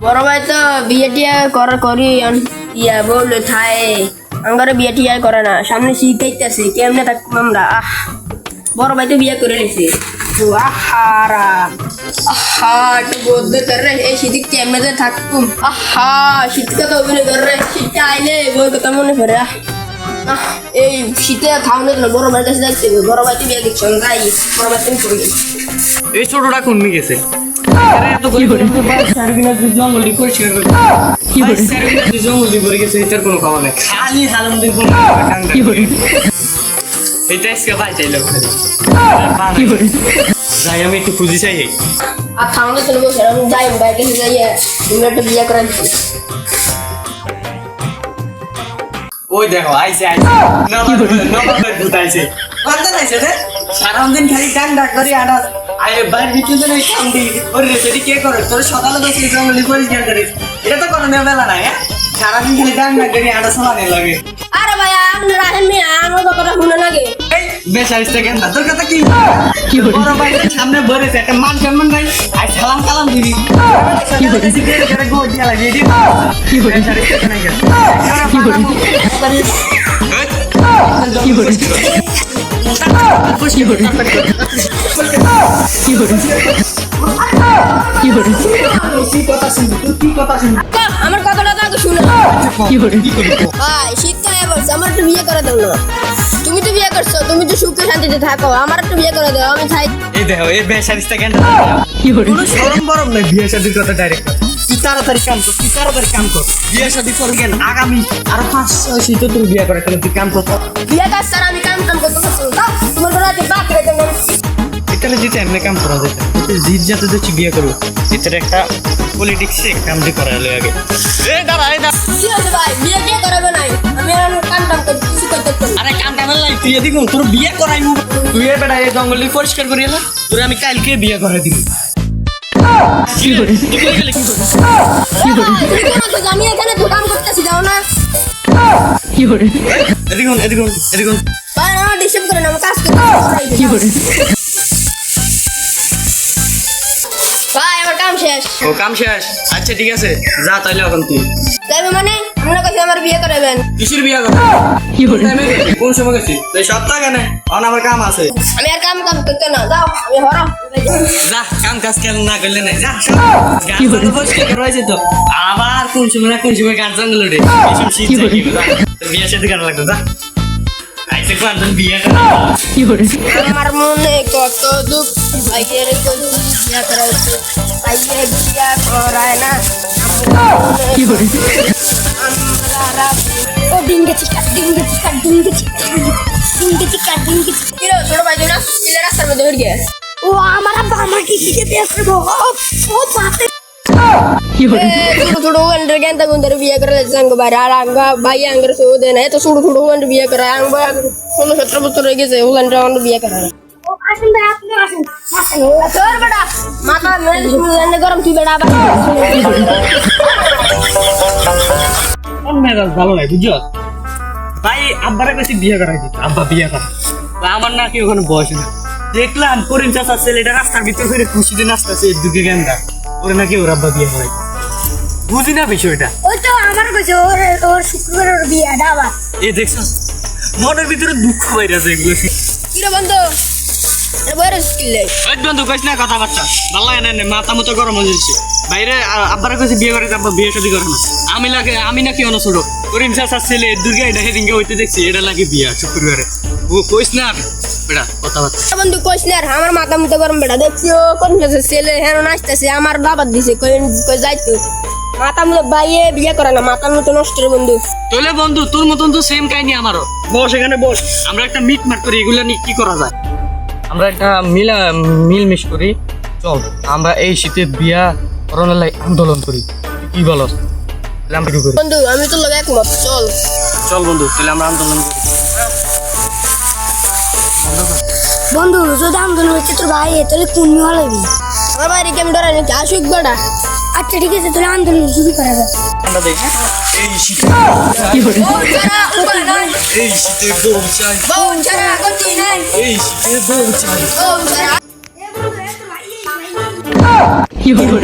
বড় ভাই তো বিয়ে টিয়া করা করি ইয়া বলল, থাই, আমার বিয়ে করে না, সামনে শিখাইতেছে, কেমনে থাকব আমরা? আহ, বড় ভাই তো বিয়ে করে নিছে। আহা, একটু করে এই শীত কেমনে থাকতুম আহা শীতকে তো অভিনয় করে শীতটা আইলে বই কথা মনে পড়ে, আহ। এই শীতে বড় ভাইয়ের কাছে বড় ভাই তো বিয়ে এই ছোটটা কোন গেছে? যাই আমি একটু খুঁজি চাই আর খাওয়ানোর জন্য বসে আমি যাই ভাইয়ের যাইয়ে তুমি একটা বিয়ে করে দিচ্ছি খালি ডান ডাক করি আডা আরে বাইরে ভিতরে তো এই কাম দি ওরে সেটি কে করে? তোর সকালে তো সেই জঙ্গলি পরিষ্কার করে এটা তো কোনো বেলা না হ্যাঁ? সারাদিন খালি ডান ডাক করি আডা সমানে লাগে। আরে ভাই আপনি রাখেন মি আমার কথাটা শুনে লাগে এই বেশ আইছে কেন না তোর কথা কি? কি বড় ভাই সামনে বলেছে একটা মান সম্মান নাই আই সালাম কালাম দিবি। কি করে করে গো দিয়া লাগে এডি কি করে কি আমার কথাটা তো শুনে। শীতকালে বলছে আমার একটু বিয়ে করে দাও না। তুমি তো বিয়ে করছ তুমি তো সুখে শান্তিতে থাকো আমার একটু বিয়ে করে দাও আমি চাই এই দেখো এই বেসারিস্তা কেন? শরম বরম নাই বিয়ে শাদির কথা ডাইরেক্ট তুই তাড়াতাড়ি কাম কর তুই তাড়াতাড়ি কাম কর। বিয়ে শাদি কেন? আগামী আরও পাঁচ ছয় শীতে তোর বিয়ে করে কেন তুই কাম কর। বিয়ে কাজ আমি কাম কাম করতে যেতে এমনি কাম করা যেত জিত যাতে যাচ্ছি বিয়ে করব। এটার একটা পলিটিক্সে কাম দিয়ে করা হলো আগে। এ দাঁড়া এ দাঁড়া। ভাই? বিয়ে কে করাবে নাই? আমি আর কাম কাম করতে কিছু করতে পারছি না। আরে কাম টানা লাই তুই এদিকে তোর বিয়ে করাই তুই এ বেটা এই জঙ্গলি পরিষ্কার করি এলা তোর আমি কালকে বিয়ে করাই দিবি। কি করে? কি করে? কি করে? আমি এখানে তো কাম করতেছি যাও না? কি করে এদিকে এদিকে এদিকে ভাই আমার ডিস্টার্ব করেন আমি কাজ করতে কি করে ভাই আমার কাম শেষ। ও কাম শেষ। আচ্ছা ঠিক আছে। যা তাইলে এখন তুই। যাইবে মানে আপনার কাছে আমার বিয়ে করাবেন। কিসের বিয়ে করবি কি করে কোন সময় গেছি? তুই সপ্তাহ কেন? এখন আমার কাম আছে। আমি আর কাম কাম করতে না যাও আমি হরম। যা কাম কাজ কেন না করলে না যা কি করে পরিষ্কার রয়েছে তো। আবার কোন সময় না কোন সময় গান জঙ্গল রে এসব শীত চাই বিয়ে সাথে গান লাগতো যা। আইসে কোন বিয়ে কি আমার মনে কত দুঃখ ভাইয়ের কত বিয়ে করা। হচ্ছে ভাইয়ের বিয়ে করায় না কি করে আমরা ও ডিঙ্গে চিকা ডিঙ্গে চিকা ডিঙ্গে চিকা ডিঙ্গে চিকা ডিঙ্গে চিকা কিরো ছোট ভাই তুই না কিলে রাস্তার মধ্যে উঠে গিয়ে ও আমার আব্বা আমাকে দিকে বিয়ে করব ও ও বাপে কি ছোট ছোট ওয়ান্ডার গেন্দা গুন্দার বিয়ে করে যাঙ্গ বাইরে আর আঙ্গা ভাই আঙ্গার সো দেন এত ছোট ছোট ওয়ান্ডার বিয়ে করে আঙ্গ ষোলো সতেরো বছর হয়ে গেছে ওয়ান্ডার ওয়ান্ডার বিয়ে করে আসেন ভাই আপনি আসেন আসেন তোর বেটা মাথা মেরে শুনে গরম তুই বেটা ভালো নাই বুঝছ ভাই আব্বারে কাছে বিয়ে করাই। আব্বা বিয়ে করা আমার নাকি ওখানে বয়স না দেখলাম করিম চাষা ছেলেটা রাস্তার ভিতর খুশিতে নাচতেছে এর গেন্দা। ওরে নাকি ওর আব্বা বিয়ে করাই বুঝি না বিষয়টা। ওই তো আমার কাছে ওর ওর শুক্রবার ওর বিয়ে আবার এ দেখছ মনের ভিতরে দুঃখ বাইরে আছে এগুলো। কিরে বন্ধু? এটা বইরে স্কিলে ওই বন্ধু কইস না কথাবার্তা। ভালো লাগে না মাথা মতো গরম হয়ে যাচ্ছে। বাইরে আব্বার কাছে বিয়ে করে আব্বা বিয়ে শাদি করে না। আমি লাগে আমি নাকি অন্য ছোট করিম চাষার ছেলে দুর্গা এটা হেদিনকে হইতে দেখছি এটা লাগে বিয়া শুক্রবারে। ও কইস না কথাবার্তা বন্ধু কইস না আর আমার মাথা মুতে গরম বেটা দেখছি ও কোন গেছে ছেলে হেন নাচতেছে আমার দাবাত দিছে কই কই যাইতো মাথা মুতে বাইয়ে বিয়ে করে না মাথা মুতে নষ্ট রে বন্ধু। তাহলে বন্ধু তোর মতন তো সেম কাহিনী আমারও। বস এখানে বস। আমরা একটা মিট মাট করি এগুলো নিয়ে কি করা যায়? আমরা একটা মিলা মিল মিশ করি। চল আমরা এই শীতে বিয়া করোনা লাই আন্দোলন করি। কি বলো বন্ধু আমি তো লগে একমত চল। চল বন্ধু তাহলে আমরা আন্দোলন করি। বন্ধু যদি আন্দোলন হচ্ছে তোর ভাই তাহলে কোন হলাবি আমার বাইরে কেমন ডরাই নাকি? আসুক বেটা আচ্ছা ঠিক আছে তাহলে আন্দোলন শুরু করা যাক আমরা দেখি। এই শীতে এই বউ চাই। বউ এই শীতে বউ চাই। বউ কি করে